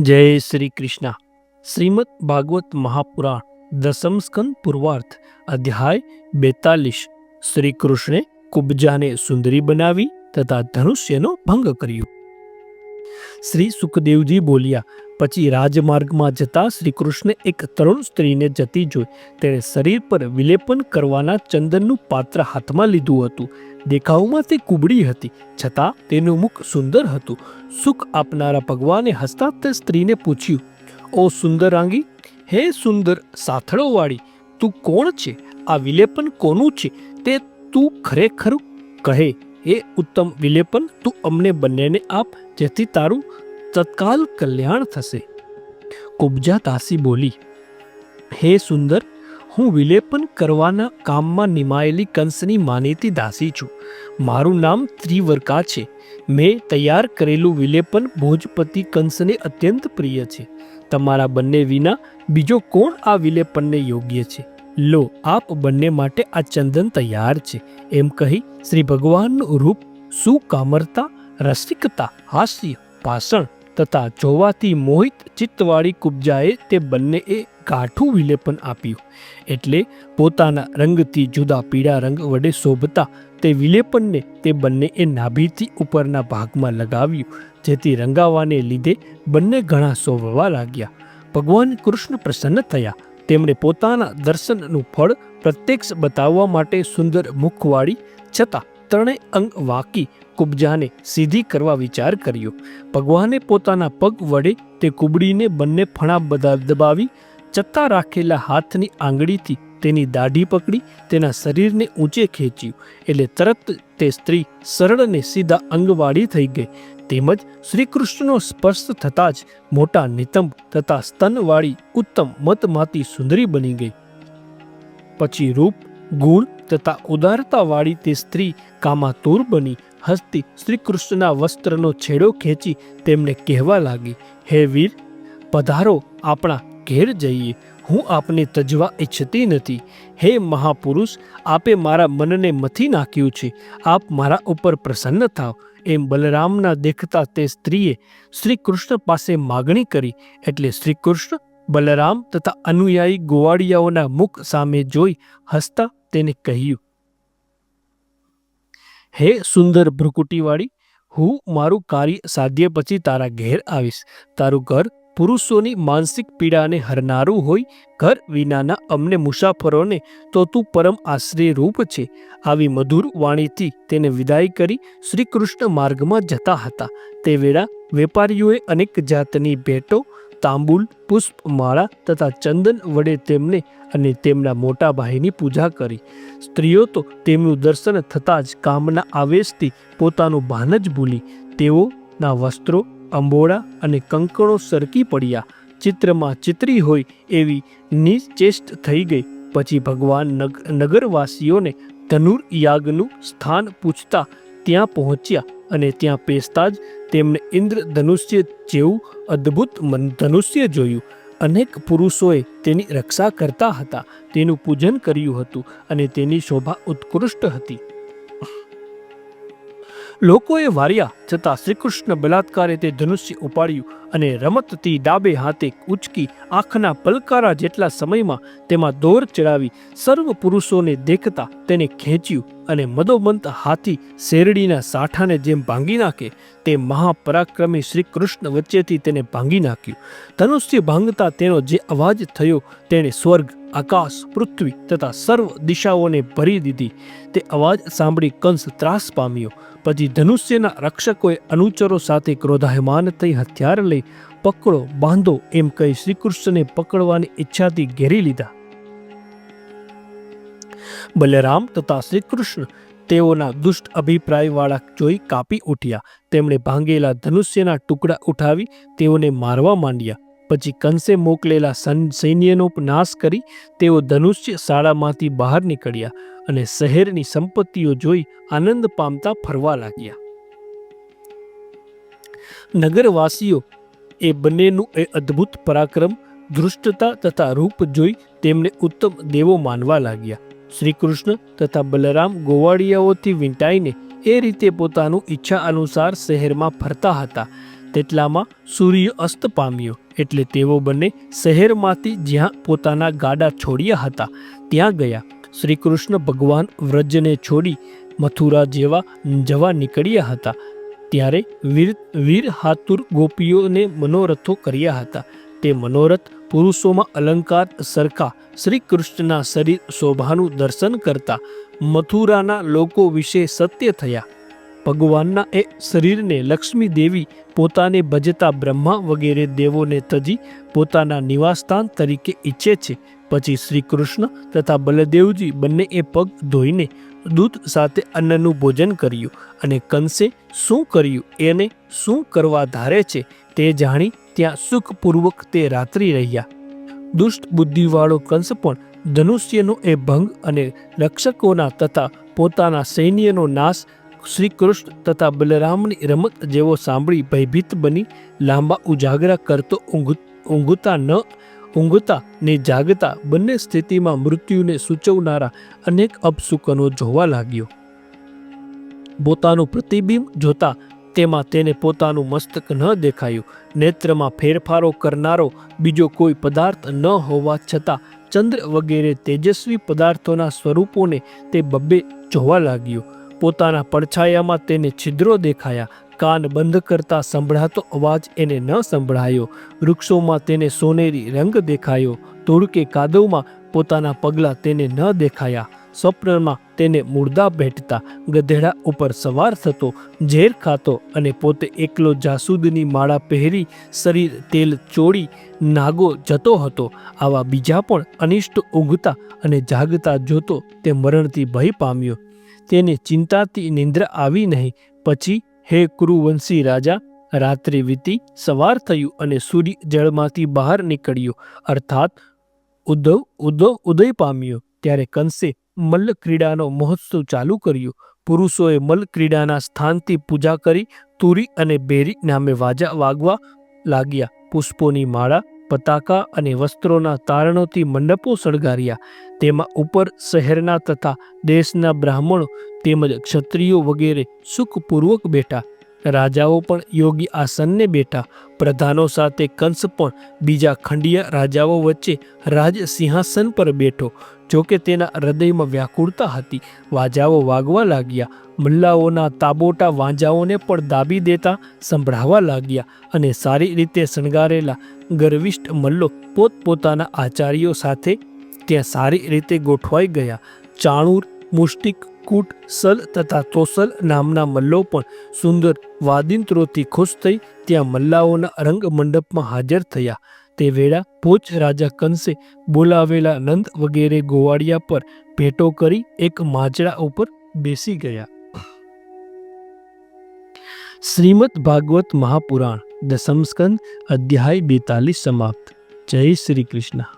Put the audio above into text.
જય શ્રી કૃષ્ણ. શ્રીમદ ભાગવત મહાપુરાણ દસમ સ્કંદ પૂર્વાર્થ અધ્યાય બેતાલીસ. શ્રી કૃષ્ણે કુબજાને સુંદરી બનાવી તથા ધનુષ્યનો ભંગ કર્યો. શ્રી સુખદેવજી બોલ્યા, પછી રાજમાર્ગમાં જતા શ્રી કૃષ્ણે એક તરુણ સ્ત્રીને જતી જોઈ. તેણે શરીર પર વિલેપન કરવાના ચંદનનું પાત્ર હાથમાં લીધું હતું. દેખાવમાં તે કુબડી હતી, છતાં તેનું મુખ સુંદર હતું. સુખ આપનારા ભગવાને હસતા તે સ્ત્રીને પૂછ્યું, ઓ સુંદરાંગી, હે સુંદર સાથળોવાળી, તું કોણ છે? આ વિલેપન કોનું છે? તે તું ખરેખર કહે. એ ઉત્તમ વિલેપન, તું અમને બંનેને આપ, જેથી તારું તત્કાલ કલ્યાણ થશે. કુબજા તાસી બોલી, હે સુંદર, હું વિલેપન કરવાના કામમાં નિમાયેલી કંસની માનીતી દાસી છું. મારું નામ ત્રિવર્કા છે. મેં તૈયાર કરેલું વિલેપન ભોજપતિ કંસને અત્યંત પ્રિય છે. તમારા બંને વિના બીજો કોણ આ વિલેપનને યોગ્ય છે? લો, આપ બંને માટે આ ચંદન તૈયાર છે. એમ કહી શ્રી ભગવાનનું રૂપ સુકામરતા, રસિકતા, હાસ્ય, ભાષણ તથા જોવાથી મોહિત ચિત્તવાળી કુબજાએ તે બંનેએ ગાઠું વિલેપન આપ્યું. એટલે પોતાના રંગથી જુદા પીળા રંગ વડે શોભતા તે વિલેપનને તે બંનેએ નાભીથી ઉપરના ભાગમાં લગાવ્યું, જેથી રંગાવાને લીધે બંને ઘણા શોભવા લાગ્યા. ભગવાન કૃષ્ણ પ્રસન્ન થયા. તેમણે પોતાના દર્શનનું ફળ પ્રત્યક્ષ બતાવવા માટે સુંદર મુખવાળી છતાં ત્રણેય અંગ વાકી કુબજાને સીધી કરવા વિચાર કર્યો. ભગવાને પોતાના પગ વડે તે કુબડીને બંને ફણા બધા દબાવી ચત્તા રાખેલા હાથની આંગળીથી તેની દાઢી પકડી, તેના શરીરને ઊંચે ખેંચ્યું. એટલે તરત તે સ્ત્રી સરળ ને સીધા અંગવાળી થઈ ગઈ. તેમજ શ્રીકૃષ્ણનો સ્પર્શ થતાં જ મોટા નિતંબ તથા સ્તનવાળી ઉત્તમ મતમાતી સુંદરી બની ગઈ. પછી રૂપ, ગુણ તથા ઉદારતાવાળી તે સ્ત્રી કામાતુર બની હસતી શ્રીકૃષ્ણના વસ્ત્રનો છેડો ખેંચી તેમને કહેવા લાગી, હે વીર, પધારો આપણા ઘેર જઈએ. હું આપને તજવા ઈચ્છતી નથી. હે મહાપુરુષ, આપે મારા મનને મથી નાખ્યું છે. આપ મારા ઉપર પ્રસન્ન થાવ. એમ બલરામના દેખતા તે સ્ત્રીએ શ્રી કૃષ્ણ પાસે માગણી કરી એટલે શ્રી કૃષ્ણ બલરામ તથા અનુયાયી ગોવાળિયાઓના મુખ સામે જોઈ હસતા તેને કહ્યું, હે સુંદર ભ્રુકુટીવાળી, હું મારું કાર્ય સાધ્ય પછી તારા ઘેર આવીશ. તારું ઘર પુરુષોની માનસિક પીડાને હરનારું હોય, ઘર વિનાના અમને મુસાફરોને તો તું પરમ આશ્રય રૂપ છે. આવી મધુર વાણીથી તેને વિદાય કરી શ્રી કૃષ્ણ માર્ગમાં જતા હતા. તે વેળા વેપારીઓએ અનેક જાતની ભેટો, તાંબુલ, પુષ્પમાળા તથા ચંદન વડે તેમને અને તેમના મોટા ભાઈની પૂજા કરી. સ્ત્રીઓ તો તેમનું દર્શન થતાં જ કામના આવેશથી પોતાનું ભાન જ ભૂલી. તેઓના વસ્ત્રો અંબોડા અને કંકણો સરકી પડ્યા. ચિત્રમાં ચિત્રી હોય એવી નિશ્ચેષ્ટ થઈ ગઈ. પછી ભગવાન નગ, નગરવાસીઓને ધનુર યાગનું સ્થાન પૂછતા ત્યાં પહોંચ્યા અને ત્યાં પેસતા જ તેમણે ઇન્દ્ર ધનુષ્ય જેવું અદ્ભુત ધનુષ્ય જોયું. અનેક પુરુષોએ તેની રક્ષા કરતા હતા. તેનું પૂજન કર્યું હતું અને તેની શોભા ઉત્કૃષ્ટ હતી. લોકોએ વાર્યા છતાં શ્રીકૃષ્ણ બલાત્કારે તે ધનુષ્ય ઉપાડ્યું અને રમતથી ડાબે હાથે ઉચકી આંખના પલકારા જેટલા સમયમાં તેમાં દોર ચડાવી સર્વ પુરુષોને દેખતા તેને ખેંચ્યું. અને મદોમંત હાથી શેરડીના સાઠાને જેમ ભાંગી નાખે તે મહાપરાક્રમી શ્રી કૃષ્ણ વચ્ચેથી તેને ભાંગી નાખ્યું. ધનુષ્ય ભાંગતા તેનો જે અવાજ થયો, તેણે સ્વર્ગ, આકાશ, પૃથ્વી તથા સર્વ દિશાઓને ભરી દીધી. તે અવાજ સાંભળી કંસ ત્રાસ પામ્યો. પછી ધનુષ્યના રક્ષકોએ અનુચરો સાથે ક્રોધાયમાન થઈ હથિયાર લઈ પકડો, બાંધો એમ કહી શ્રીકૃષ્ણને પકડવાની ઈચ્છાથી ઘેરી લીધા. બલરામ તથા શ્રીકૃષ્ણ તેઓના દુષ્ટ અભિપ્રાયવાળા જોઈ કાપી ઉઠ્યા. તેમણે ભાંગેલા ધનુષ્યના ટુકડા ઉઠાવી તેઓને મારવા માંડ્યા. પછી કંસે મોકલેલા સન- સૈન્યનો નાશ કરી તેઓ ધનુષ્ય શાળામાંથી બહાર નીકળ્યા અને શહેરની સંપત્તિઓ જોઈ આનંદ પામતા ફરવા લાગ્યા. નગરવાસીઓ, એ બંનેનું એ અદ્ભુત પરાક્રમ, ધૃષ્ટતા તથા રૂપ જોઈ તેમને ઉત્તમ દેવો માનવા લાગ્યા. શ્રી કૃષ્ણ તથા બલરામ ગોવાળિયાઓથી વીંટાઈને એ રીતે પોતાનું ઈચ્છા અનુસાર શહેરમાં ફરતા હતા. તેટલામાં સૂર્ય અસ્ત પામ્યો એટલે તેઓ બંને શહેરમાંથી જ્યાં પોતાના ગાડા છોડ્યા હતા, ત્યાં ગયા. શ્રી કૃષ્ણ ભગવાન વ્રજને છોડી મથુરા જેવા જવા નીકળ્યા હતા. ત્યારે વીર વીર હાતુર ગોપીઓને મનોરથો કર્યા હતા. તે મનોરથ પુરુષોમાં અલંકાર સરખા શ્રી કૃષ્ણના શરીર શોભાનું દર્શન કરતા મથુરાના લોકો વિશે સત્ય થયા. ભગવાનના એ શરીરને લક્ષ્મી દેવી પોતાને ભજતા બ્રહ્મા વગેરે દેવોને તજી પોતાના નિવાસસ્થાન તરીકે ઈચ્છે છે. પછી શ્રી કૃષ્ણ તથા બલદેવજી બંને એ પગ ધોઈને દૂધ સાથે અન્નનું ભોજન કર્યું અને કંસે શું કર્યું, એને શું કરવા ધારે છે તે જાણી ત્યાં સુખપૂર્વક તે રાત્રિ રહ્યા. દુષ્ટ બુદ્ધિવાળો કંસ પણ ધનુષ્યનો એ ભંગ અને રક્ષકોના તથા પોતાના સૈન્યનો નાશ શ્રી કૃષ્ણ તથા બલરામની રમત જેવો સાંભળી ભયભીત બની લાંબા ઉજાગરા કરતો ઊંઘ, ઊંઘતા ન, ઊંઘતા ને જાગતા બંને સ્થિતિમાં મૃત્યુને સૂચવનારા અનેક અપશુકનો જોવા લાગ્યો. પોતાનું પ્રતિબિંબ જોતા તેમાં તેને પોતાનું મસ્તક ન દેખાયું. નેત્રમાં ફેરફારો કરનારો બીજો કોઈ પદાર્થ ન હોવા છતાં ચંદ્ર વગેરે તેજસ્વી પદાર્થોના સ્વરૂપોને તે બબ્બે જોવા લાગ્યો. પોતાના પડછાયામાં તેને છિદ્રો દેખાયા. કાન બંધ કરતા સંભળાતો અવાજ એને ન સંભળાયો. વૃક્ષોમાં તેને સોનેરી રંગ દેખાયો. ધૂળ કે કાદવમાં પોતાના પગલાં તેને ન દેખાયા. સ્વપ્નમાં તેને મુર્દા ભેટતા ગધેડા ઉપર સવાર થતો, ઝેર ખાતો અને પોતે એકલો જાસૂદની માળા પહેરી શરીર તેલ ચોળી નાગો જતો હતો. આવા બીજા પણ અનિષ્ટ ઊંઘતા અને જાગતા જોતો તે મરણથી ભય પામ્યો. તેને ચિંતાથી નિંદ્રા આવી નહીં. પછી, હે કુરુવંશી રાજા, રાત્રિ વીતી, સવાર થયું અને સૂર્ય જળમાંથી બહાર નીકળ્યો. અર્થાત, ઉદ્ધવ ઉદ્ધવ ઉદય પામ્યો. ત્યારે કંસે મલ્લ ક્રીડાનો મહોત્સવ ચાલુ કર્યો. પુરુષોએ મલ્લક્રીડાના સ્થાનથી પૂજા કરી, તુરી અને બેરી નામે વાજા વાગવા લાગ્યા. પુષ્પોની માળા, પતાકા અને વસ્ત્રોના તારણોથી મંડપો સળગાર્યા. તેમાં ઉપર શહેરના તથા દેશના બ્રાહ્મણો તેમજ ક્ષત્રિયો વગેરે સુખપૂર્વક બેઠા. રાજાઓ પણ યોગી આસનને બેઠા. પ્રધાનો સાથે કંસ પણ, બીજા ખંડિયા રાજાઓ વચ્ચે રાજ સિંહાસન પર બેઠો. જોકે તેના હૃદયમાં વ્યાકુળતા હતી. વાજાઓ વાગવા લાગ્યા. મલ્લાઓના તાબોટા વાંજાઓને પણ દાબી દેતા સંભળાવા લાગ્યા અને સારી રીતે શણગારેલા ગર્વિષ્ઠ મલ્લો પોતપોતાના આચાર્યો સાથે ત્યાં સારી રીતે ગોઠવાઈ ગયા. ચાણૂર, મુષ્ટિક, કૂટ, સલ તથા તોસલ નામના મલ્લો પણ સુંદર વાદિંત્રોથી ખુશ થઈ ત્યાં મલ્લાઓના રંગ મંડપમાં હાજર થયા. તે વેળા પોચ રાજા કંસે બોલાવેલા નંદ વગેરે ગોવાળિયા પર ભેટો કરી એક માજડા ઉપર બેસી ગયા. શ્રીમદ ભાગવત મહાપુરાણ, દસમ સ્કંદ, અધ્યાય બેતાલીસ સમાપ્ત. જય શ્રી કૃષ્ણ.